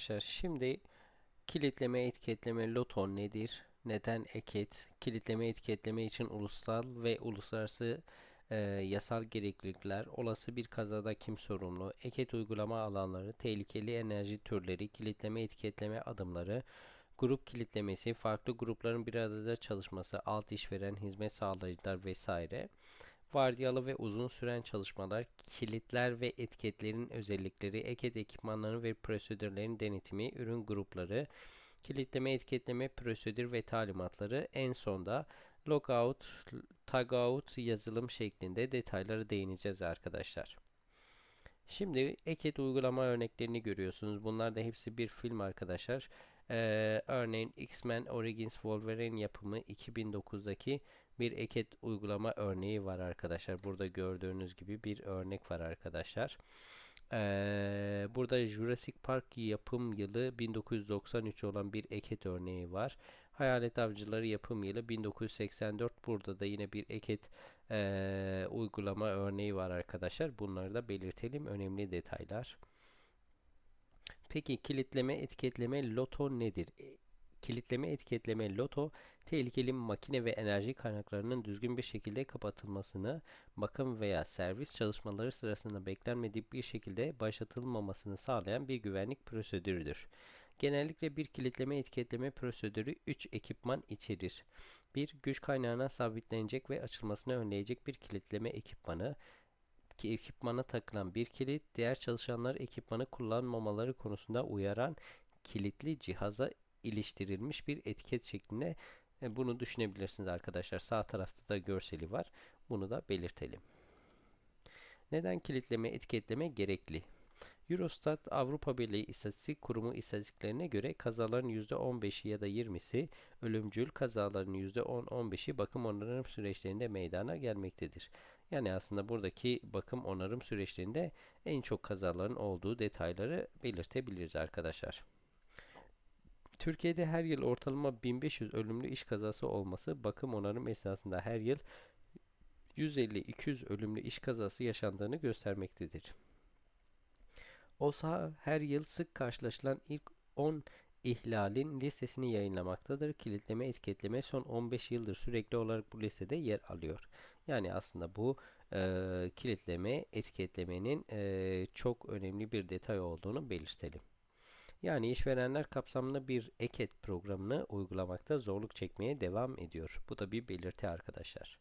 Arkadaşlar şimdi kilitleme etiketleme loto nedir? Neden eket? Kilitleme etiketleme için ulusal ve uluslararası e, yasal gereklilikler, olası bir kazada kim sorumlu, eket uygulama alanları, tehlikeli enerji türleri, kilitleme etiketleme adımları, grup kilitlemesi, farklı grupların bir arada çalışması, alt işveren, hizmet sağlayıcılar vesaire. Vardiyalı ve uzun süren çalışmalar, kilitler ve etiketlerin özellikleri, eket ekipmanları ve prosedürlerin denetimi, ürün grupları, kilitleme, etiketleme, prosedür ve talimatları, en sonda logout, tagout yazılım şeklinde detaylara değineceğiz arkadaşlar. Şimdi eket uygulama örneklerini görüyorsunuz. Bunlar da hepsi bir film arkadaşlar. Ee, örneğin X-Men Origins Wolverine yapımı 2009'daki bir eket uygulama örneği var arkadaşlar. Burada gördüğünüz gibi bir örnek var arkadaşlar. Ee, burada Jurassic Park yapım yılı 1993 olan bir eket örneği var. Hayalet Avcıları yapım yılı 1984. Burada da yine bir eket e, uygulama örneği var arkadaşlar. Bunları da belirtelim. Önemli detaylar. Peki kilitleme, etiketleme, loto nedir? E, kilitleme, etiketleme, loto tehlikeli makine ve enerji kaynaklarının düzgün bir şekilde kapatılmasını, bakım veya servis çalışmaları sırasında beklenmedik bir şekilde başlatılmamasını sağlayan bir güvenlik prosedürüdür. Genellikle bir kilitleme etiketleme prosedürü 3 ekipman içerir. 1. Güç kaynağına sabitlenecek ve açılmasını önleyecek bir kilitleme ekipmanı. Ki ekipmana takılan bir kilit, diğer çalışanlar ekipmanı kullanmamaları konusunda uyaran kilitli cihaza iliştirilmiş bir etiket şeklinde e, bunu düşünebilirsiniz arkadaşlar. Sağ tarafta da görseli var. Bunu da belirtelim. Neden kilitleme etiketleme gerekli? Eurostat Avrupa Birliği İstatistik Kurumu istatistiklerine göre kazaların %15'i ya da 20'si ölümcül kazaların %10-15'i bakım onarım süreçlerinde meydana gelmektedir. Yani aslında buradaki bakım onarım süreçlerinde en çok kazaların olduğu detayları belirtebiliriz arkadaşlar. Türkiye'de her yıl ortalama 1500 ölümlü iş kazası olması bakım onarım esnasında her yıl 150-200 ölümlü iş kazası yaşandığını göstermektedir. OSA her yıl sık karşılaşılan ilk 10 ihlalin listesini yayınlamaktadır. Kilitleme, etiketleme son 15 yıldır sürekli olarak bu listede yer alıyor. Yani aslında bu e, kilitleme, etiketlemenin e, çok önemli bir detay olduğunu belirtelim. Yani işverenler kapsamlı bir eket programını uygulamakta zorluk çekmeye devam ediyor. Bu da bir belirti arkadaşlar.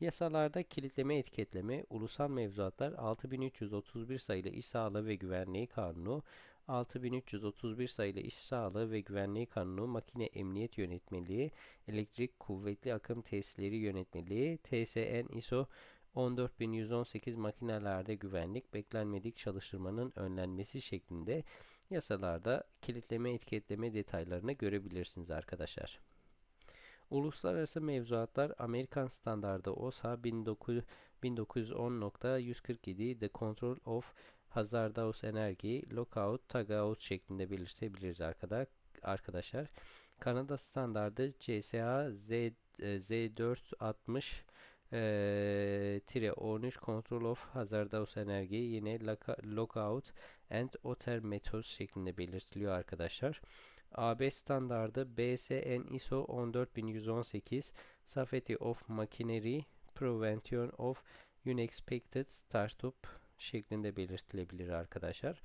Yasalarda kilitleme etiketleme, ulusal mevzuatlar 6331 sayılı İş Sağlığı ve Güvenliği Kanunu, 6331 sayılı İş Sağlığı ve Güvenliği Kanunu, Makine Emniyet Yönetmeliği, Elektrik Kuvvetli Akım Tesisleri Yönetmeliği, TSN ISO 14118 makinelerde güvenlik, beklenmedik çalıştırmanın önlenmesi şeklinde yasalarda kilitleme etiketleme detaylarını görebilirsiniz arkadaşlar. Uluslararası mevzuatlar Amerikan standardı OSHA 1910.147 The Control of Hazardous Energy Lockout Tagout şeklinde belirtebiliriz arkadaşlar. Kanada standardı CSA Z, Z460 e, tire 13 Control of Hazardous Energy yine Lockout and Other Methods şeklinde belirtiliyor arkadaşlar. AB standardı BSN ISO 14118 Safety of Machinery Prevention of Unexpected Startup şeklinde belirtilebilir arkadaşlar.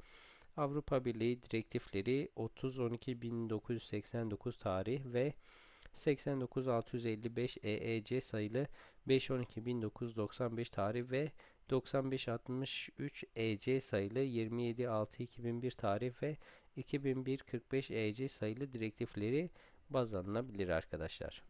Avrupa Birliği direktifleri 30.12.1989 tarih ve 89655 EEC sayılı 512.1995 tarih ve 9563 EC sayılı 27.6.2001 tarih ve 2001-45 EC sayılı direktifleri baz alınabilir arkadaşlar.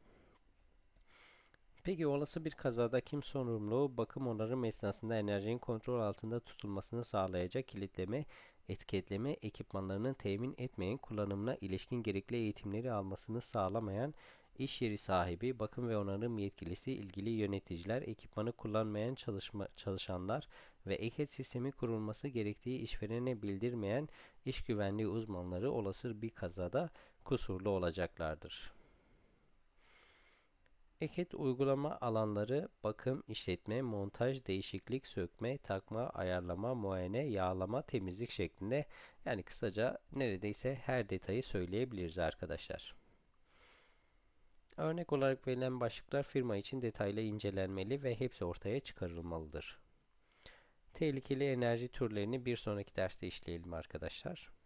Peki olası bir kazada kim sorumlu? Bakım onarım esnasında enerjinin kontrol altında tutulmasını sağlayacak kilitleme, etiketleme ekipmanlarının temin etmeyen kullanımına ilişkin gerekli eğitimleri almasını sağlamayan iş yeri sahibi, bakım ve onarım yetkilisi, ilgili yöneticiler, ekipmanı kullanmayan çalışma, çalışanlar ve eket sistemi kurulması gerektiği işverene bildirmeyen iş güvenliği uzmanları olası bir kazada kusurlu olacaklardır. Eket uygulama alanları bakım, işletme, montaj, değişiklik, sökme, takma, ayarlama, muayene, yağlama, temizlik şeklinde yani kısaca neredeyse her detayı söyleyebiliriz arkadaşlar. Örnek olarak verilen başlıklar firma için detaylı incelenmeli ve hepsi ortaya çıkarılmalıdır. Tehlikeli enerji türlerini bir sonraki derste işleyelim arkadaşlar.